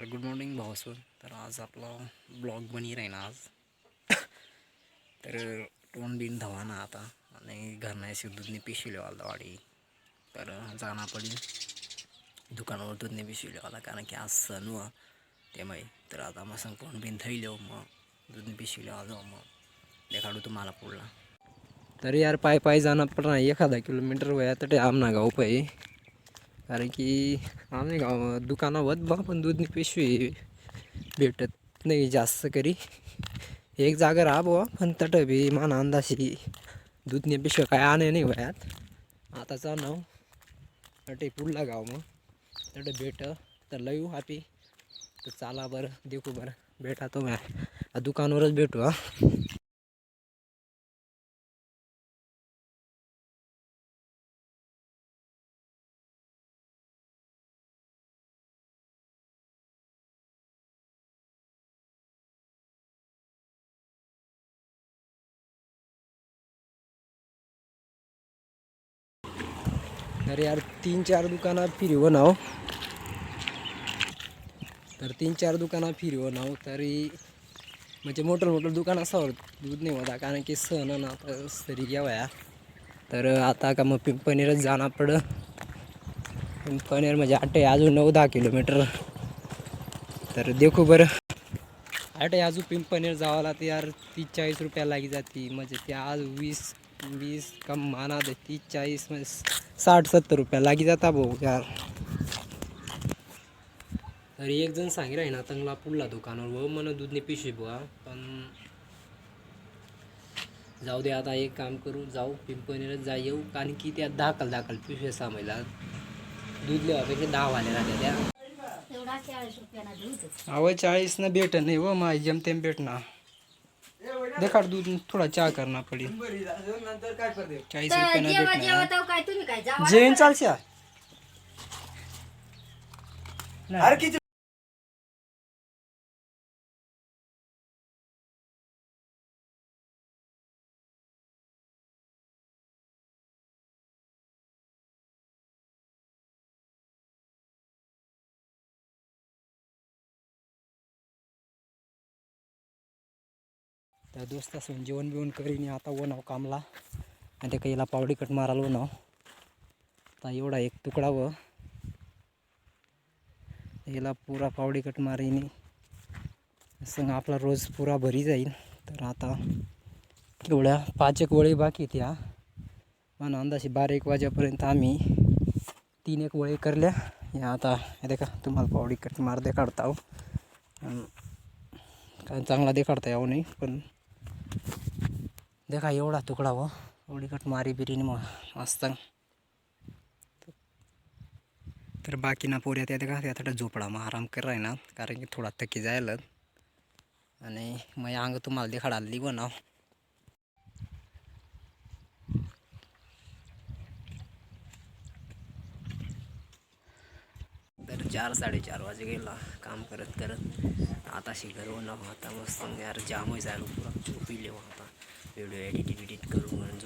तर good morning भावासोन तर आज आपला ब्लॉग बनी राहीना आज. तर टोन बिन धवाना आता. आणि घरण्याशी दूधने पिशवी वाला वाडी तर जाणं पडेल दुकानावर दूधने पिशवी वाला कारण की आज सण व त्यामुळे तर आता मग सांग टोन बिन थैलो मग. दूधने पिशवी लेवा जाऊ मग. देखाडू तुम्हाला पुढला. तर यार पाय पाय जाणं पण नाही. एखादा किलोमीटर वया तर आमना गाव पाहिजे कारण की आम्ही गाव दुकानावर बा पण दूधनी पिशवी भेटत नाही जास्त करी. एक जागा राहा बुवा पण तट बी मान अंदाशी. दूधनी पिशवी काय आणे नाही वयात. आता जाणं अटे पुढला गाव मग. तट भेट. तर लयू हापी तर चाला बरं देखू बरं. भेटा तो मॅ दुकानावरच भेटू हा. तर यार तीन चार दुकानं फिरव हो नाव. तर तीन चार दुकानं फिरव हो नाव तरी म्हणजे मोठं मोठं दुकान असावं दूध नाही होता कारण की सण ना तर सरी घ्यावया तर आता का मग पिंपनेरच जाणं पड. पिंपणीर म्हणजे आटे अजून नऊ दहा किलोमीटर. तर देखू बरं. आठ अजून पिंपणीर जावाला तर यार तीस चाळीस रुपया लागी जाते. म्हणजे ते आज वीस वीस कम माना दे तीस चाळीस म्हणजे साठ सत्तर रुपया. लागी जाता भाऊ यार. तर एक जण सांगी राही ना तंगला पुढला दुकानावर भाऊ मन दूधने पिशवी बुवा. पण जाऊ दे आता एक काम करू जाऊ पिंपणीला जा येऊ. कारण की त्या दाखल दाखल पिशव्या सामायला दूध लेवापेक्षा दहा वाले राहत्या त्या. एवढा चाळीस न भेट नाही व मा जमतेम भेटना देखाड दूध थोडा चहा करना पडी. चाळीस रुपयानं जेव्हा भेटणार. जेव्हा तो काय? तुम्ही तर दोस्त असून जेवण बिवण करीन आता व नाव कामला. आणि ते काहीला पावडी कट मारायला नाव आता एवढा एक तुकडा व. याला पुरा पावडी कट मारीने. संग आपला रोज पुरा भरी जाईल तर आता एवढ्या पाच एक वळी बाकी त्या. पण अंदाजे बारा एक वाजेपर्यंत आम्ही तीन एक वळी करल्या. या आता हे देखा तुम्हाला पावडी कट मार दे काढता हो. काय चांगला देखाडता यावं नाही पण देखा एवढा तुकडा हो. एवढी कट मारी बिरीने म मस्त. तर बाकी ना पोऱ्या त्या देखा त्या थोडा झोपडा मग आराम कर ना कारण की थोडा थकी जायला. आणि मग अंग तुम्हाला देखाडा आली बनाव तर चार साडेचार वाजे गेला काम करत करत आता शिकर होणार आता मस्त यार जाम जायला पुरा झोपी आता. વીડિયો એડિટ વિડિટ કરવું